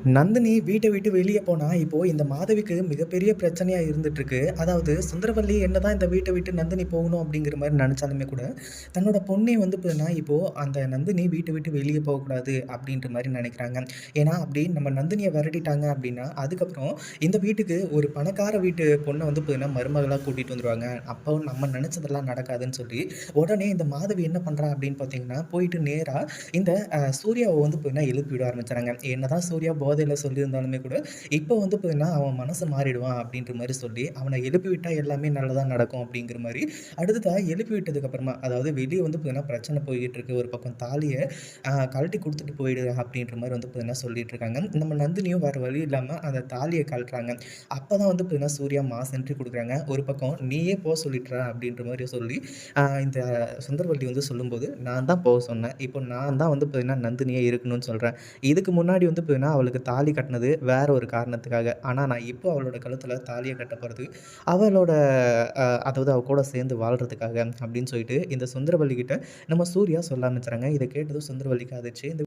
நந்தினி வீட்டை விட்டு வெளியே போனால் இப்போது இந்த மாதவிக்கு மிகப்பெரிய பிரச்சனையாக இருந்துகிட்ருக்கு அதாவது சுந்தரவல்லி என்னதான் இந்த வீட்டை விட்டு நந்தினி போகணும் அப்படிங்கிற மாதிரி நினச்சாலுமே கூட தன்னோட பொண்ணே வந்து பார்த்தீங்கன்னா இப்போது அந்த நந்தினி வீட்டை விட்டு வெளியே போகக்கூடாது அப்படின்ற மாதிரி நினைக்கிறாங்க. ஏன்னா அப்படி நம்ம நந்தினியை விரட்டிட்டாங்க அப்படின்னா அதுக்கப்புறம் இந்த வீட்டுக்கு ஒரு பணக்கார வீட்டு பொண்ணை வந்து பார்த்தீங்கன்னா மருமகளாக கூட்டிகிட்டு வந்துடுவாங்க அப்போ நம்ம நினச்சதெல்லாம் நடக்காதுன்னு சொல்லி உடனே இந்த மாதவி என்ன பண்ணுறா அப்படின்னு பார்த்தீங்கன்னா போயிட்டு நேராக இந்த சூர்யாவை வந்து பார்த்தீங்கன்னா எழுப்பி விட என்ன தான் சூர்யா போதையில் சொல்லியிருந்தாலுமே கூட இப்போ வந்து பார்த்தீங்கன்னா அவன் மனசு மாறிடுவான் அப்படின்ற மாதிரி சொல்லி அவனை எழுப்பி விட்டால் எல்லாமே நல்லதாக நடக்கும் அப்படிங்கிற மாதிரி அடுத்ததாக எழுப்பி விட்டதுக்கப்புறமா அதாவது வெளியே வந்து பார்த்தீங்கன்னா பிரச்சனை போய்கிட்டு இருக்கு ஒரு பக்கம் தாலியை கழட்டி கொடுத்துட்டு போயிடு அப்படின்ற மாதிரி வந்து பார்த்தீங்கன்னா சொல்லிட்டு இருக்காங்க. நம்ம நந்தினியும் வேறு வழி இல்லாமல் அந்த தாலியை கழட்டுறாங்க. அப்போ தான் வந்து பார்த்தீங்கன்னா சூர்யா மாஸ் என்ட்ரி கொடுக்குறாங்க. ஒரு பக்கம் நீயே போக சொல்லிட்டுற அப்படின்ற மாதிரி சொல்லி இந்த சுந்தரவல்லி வந்து சொல்லும்போது நான் தான் போக சொன்னேன். இப்போ நான் தான் வந்து பார்த்தீங்கன்னா நந்தினியே இருக்கணும்னு சொல்கிறேன் இதுக்கு முன்னாடி வந்து பார்த்தீங்கன்னா அவளுக்கு தாலி கட்டினது வேற ஒரு காரணத்துக்காக. ஆனால் நான் இப்போ அவளோட கழுத்தில் தாலியை கட்ட போகிறது அவளோட அதாவது அவள் கூட சேர்ந்து வாழ்கிறதுக்காக அப்படின்னு சொல்லிட்டு இந்த சுந்தரவல்லிக்கிட்ட நம்ம சூர்யா சொல்ல ஆரம்பிச்சுறாங்க இதை கேட்டதும் சுந்தரவல்லிக்கு ஆதிச்சு இந்த